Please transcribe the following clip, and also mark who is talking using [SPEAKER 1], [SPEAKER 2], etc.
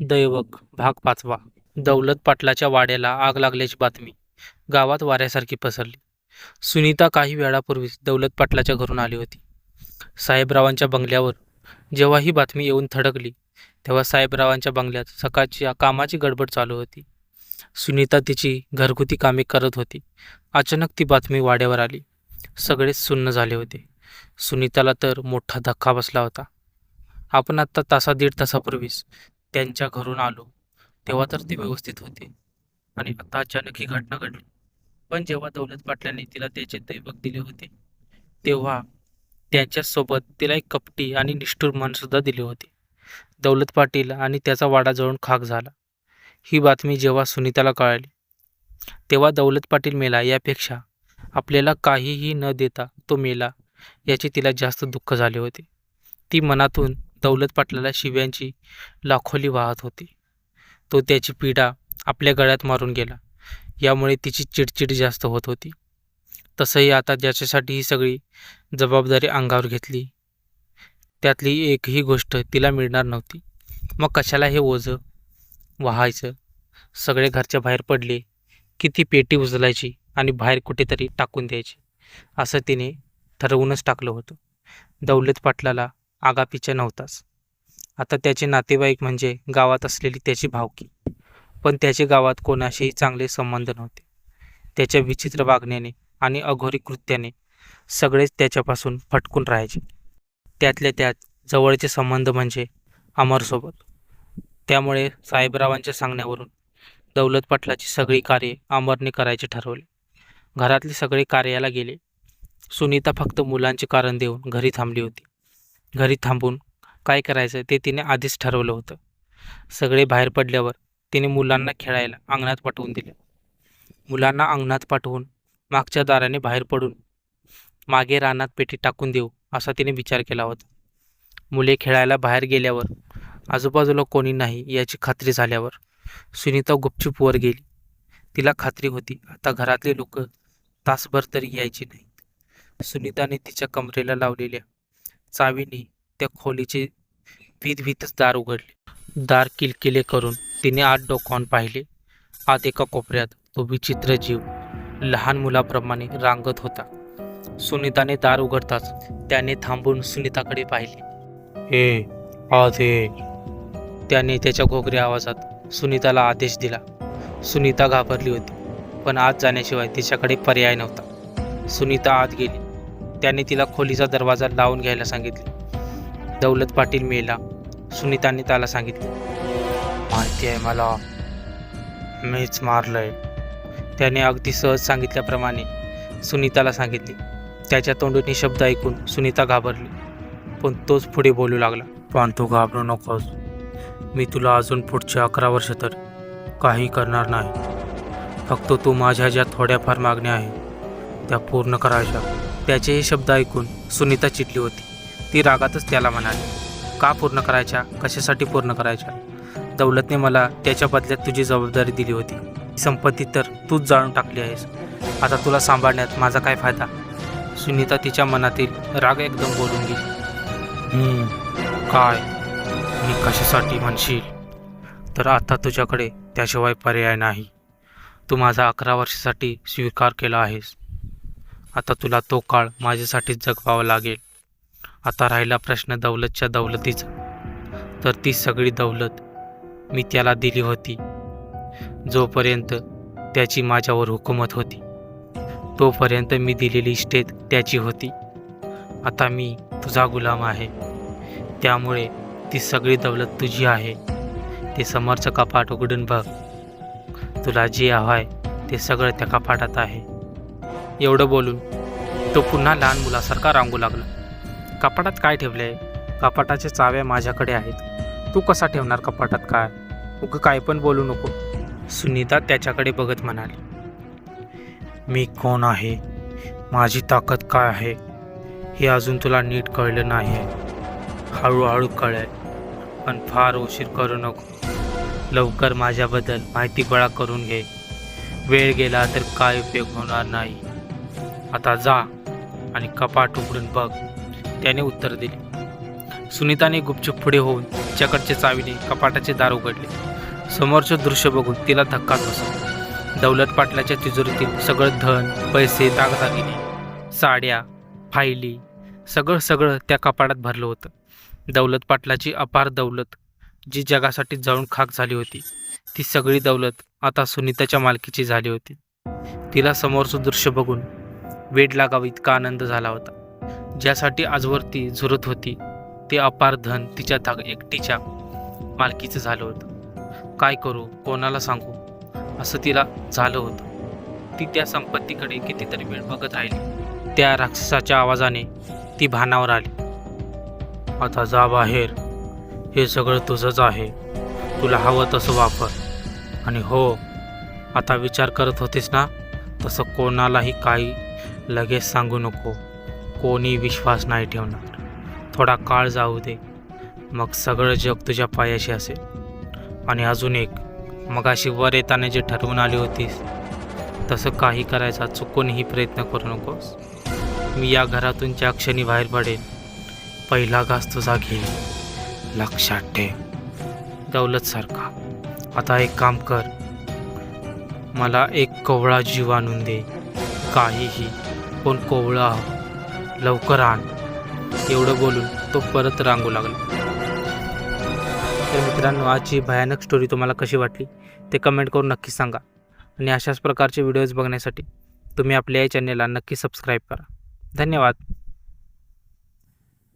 [SPEAKER 1] दैवक भाग पाचवा. दौलत पाटलाच्या वाड्याला आग लागल्याची बातमी. गावात वाऱ्यासारखी पसरली. सुनीता काही वेळापूर्वीच दौलत पाटलाच्या घरून आली होती. साहेबरावांच्या बंगल्यावर जेव्हा ही बातमी येऊन थडकली तेव्हा साहेबरावांच्या बंगल्यात सकाळची कामाची गडबड चालू होती. सुनीता तिची घरगुती कामे करत होती. अचानक ती बातमी वाड्यावर आली. सगळेच सुन्न झाले होते. सुनीताला तर मोठा धक्का बसला होता. आपण आत्ता तासा दीड तासापूर्वीच त्यांच्या घरून आलो. तेव्हा तर ते व्यवस्थित होते. आणि आता अचानक ही घटना घडली. पण जेव्हा दौलत पाटलांनी तिला त्याचे दैवक दिले होते तेव्हा त्यांच्यासोबत तिला एक कपटी आणि निष्ठुर मनसुद्धा दिले होते. दौलत पाटील आणि त्याचा वाडा जळून खाक झाला. ही बातमी जेव्हा सुनीताला कळाली तेव्हा दौलत पाटील मेला यापेक्षा आपल्याला काहीही न देता तो मेला याचे तिला जास्त दुःख झाले होते. ती मनातून दौलत पाटलाला शिव्यांची लाखोली वाहत होती. तो त्याची पीडा आपल्या गळ्यात मारून गेला. यामुळे तिची चिडचिड जास्त होत होती. तसंही आता ज्याच्यासाठी ही सगळी जबाबदारी अंगावर घेतली त्यातली एकही गोष्ट तिला मिळणार नव्हती. मग कशाला हे ओझं व्हायचं? सगळे घरच्या बाहेर पडले की ती पेटी उचलायची आणि बाहेर कुठेतरी टाकून द्यायची असं तिने ठरवूनच टाकलं होतं. दौलत पाटलाला आगापीच्या नव्हताच. आता त्याचे नातेवाईक म्हणजे गावात असलेली त्याची भावकी. पण त्याचे गावात कोणाशीही चांगले संबंध नव्हते. त्याच्या विचित्र वागण्याने आणि अघोरी कृत्याने सगळेच त्याच्यापासून फटकून राहायचे. त्यातल्या त्यात जवळचे संबंध म्हणजे अमरसोबत. त्यामुळे साहेबरावांच्या सांगण्यावरून दौलत पाटलाची सगळी कार्ये अमरने करायचे ठरवले. घरातले सगळे कार्याला गेले. सुनीता फक्त मुलांचे कारण देऊन घरी थांबली होती. घरी थांबून काय करायचं ते तिने आधीच ठरवलं होतं. सगळे बाहेर पडल्यावर तिने मुलांना खेळायला अंगणात पाठवून दिले. मुलांना अंगणात पाठवून मागच्या दाराने बाहेर पडून मागे रानात पेटी टाकून देऊ असा तिने विचार केला होता. मुले खेळायला बाहेर गेल्यावर आजूबाजूला कोणी नाही याची खात्री झाल्यावर सुनीता गुपचूप वर गेली. तिला खात्री होती आता घरातले लोक तासभर तरी यायची नाहीत. सुनीताने तिच्या कमरेला लावलेल्या चावीने त्या खोलीचे भीतच दार उघडले. दार किलकिले करून तिने आत डोकावून पाहिले. आत एका कोपऱ्यात तो विचित्र जीव लहान मुलाप्रमाणे रांगत होता. सुनीताने दार उघडताच त्याने थांबून सुनीताकडे पाहिले. हे आत ये. त्याने त्याच्या घोगऱ्या आवाजात सुनीताला आदेश दिला. सुनीता घाबरली होती पण आत जाण्याशिवाय तिच्याकडे पर्याय नव्हता. सुनीता आत गेली. त्याने तिला खोलीचा दरवाजा लावून घ्यायला सांगितले. दौलत पाटील मेला सुनीताने त्याला सांगितले माहिती आहे मला मीच मारलंय. त्याने अगदी सहज सांगितल्याप्रमाणे सुनीताला सांगितले. त्याच्या तोंडून शब्द ऐकून सुनीता घाबरली पण तोच पुढे बोलू लागला पण तू घाबरू नकोस. मी तुला अजून पुढचे अकरा वर्ष तर काही करणार नाही. फक्त तू माझ्या ज्या थोड्याफार मागण्या आहेत त्या पूर्ण करायच्या. त्याचे हे शब्द ऐकून सुनीता चिडली होती. ती रागातच त्याला म्हणाली का पूर्ण करायच्या? कशासाठी पूर्ण करायच्या? दौलतने मला त्याच्या बदल्यात तुझी जबाबदारी दिली होती. संपत्ती तर तूच जाळून टाकली आहेस. आता तुला सांभाळण्यात माझा काय फायदा? सुनीता तिच्या मनातील राग एकदम बोलून गेली. काय? मी कशासाठी म्हणशील? तर आता तुझ्याकडे त्याशिवाय पर्याय नाही. तू माझा अकरा वर्षासाठी स्वीकार केला आहेस. आता तुला तो काळ माझ्यासाठीच जगवावा लागेल. आता राहिला प्रश्न दौलतच्या दौलतीचा. तर ती सगळी दौलत मी त्याला दिली होती. जोपर्यंत त्याची माझ्यावर हुकूमत होती तोपर्यंत मी दिलेली इस्टेट त्याची होती. आता मी तुझा गुलाम आहे. त्यामुळे ती सगळी दौलत तुझी आहे. ते समोरचं कपाट उघडून बघ. तुला जे आहे ते सगळं त्या कपाटात आहे. एवढं बोलून तो पुन्हा लहान मुलासारखा रांगू लागला. कपाटात काय ठेवले कपाटाच्या चाव्या माझ्याकडे आहेत. तू कसा ठेवणार कपाटात काय? उगं काय पण बोलू नको. सुनीता त्याच्याकडे बघत म्हणाली. मी कोण आहे? माझी ताकद काय आहे? हे अजून तुला नीट कळलं नाही आहे हळूहळू कळेल. पण फार उशीर करू नको. लवकर माझ्याबद्दल माहिती गोळा करून घे. वेळ गेला तर काय उपयोग होणार नाही. आता जा आणि कपाट उघडून बघ. त्याने उत्तर दिले. सुनीताने गुपचूप पुढे होऊन तिच्याकडचे चावीने कपाटाचे दार उघडले. समोरचे दृश्य बघून तिला धक्काच बसला. दौलत पाटलाच्या तिजोरीतील सगळं धन पैसे दागदागिने साड्या फायली सगळं सगळं त्या कपाटात भरलं होतं. दौलत पाटलाची अपार दौलत जी जगासाठी जळून खाक झाली होती ती सगळी दौलत आता सुनीताच्या मालकीची झाली होती. तिला समोरचं दृश्य बघून वेड लागावं इतका आनंद झाला होता. ज्यासाठी आजवर ती झुरत होती ते अपार धन तिच्या धाग एकटीच्या मालकीचं झालं होतं. काय करू? कोणाला सांगू? असं तिला झालं होतं. ती त्या संपत्तीकडे कितीतरी वेळ बघत राहिली. त्या राक्षसाच्या आवाजाने ती भानावर आली. आता जा बाहेर. हे सगळं तुझंच आहे. तुला हवं तसं वापर. आणि हो आता विचार करत होतीस ना तसं कोणालाही काही लगेच सांगू नको. कोणी विश्वास नाही ठेवणार. थोडा काळ जाऊ दे. मग सगळं जग तुझ्या पायाशी असेल. आणि अजून एक मगाशी वर येताना जे ठरवून आली होतीस तसं काही करायचा चुकूनही प्रयत्न करू नकोस. मी या घरातून ज्या क्षणी बाहेर पडेन पहिला घास तुझा घेईल लक्षात ठेव. दौलतसारखा आता एक काम कर. मला एक कवळा जीव आणून दे. काहीही. पण कोवळा लवकर आण. एवढं बोलून तो परत रांगू लागला. तर मित्रांनो आजची भयानक स्टोरी तुम्हाला कशी वाटली ते कमेंट करून नक्की सांगा. आणि अशाच प्रकारचे व्हिडिओज बघण्यासाठी तुम्ही आपल्या या चॅनेलला नक्की सबस्क्राईब करा. धन्यवाद.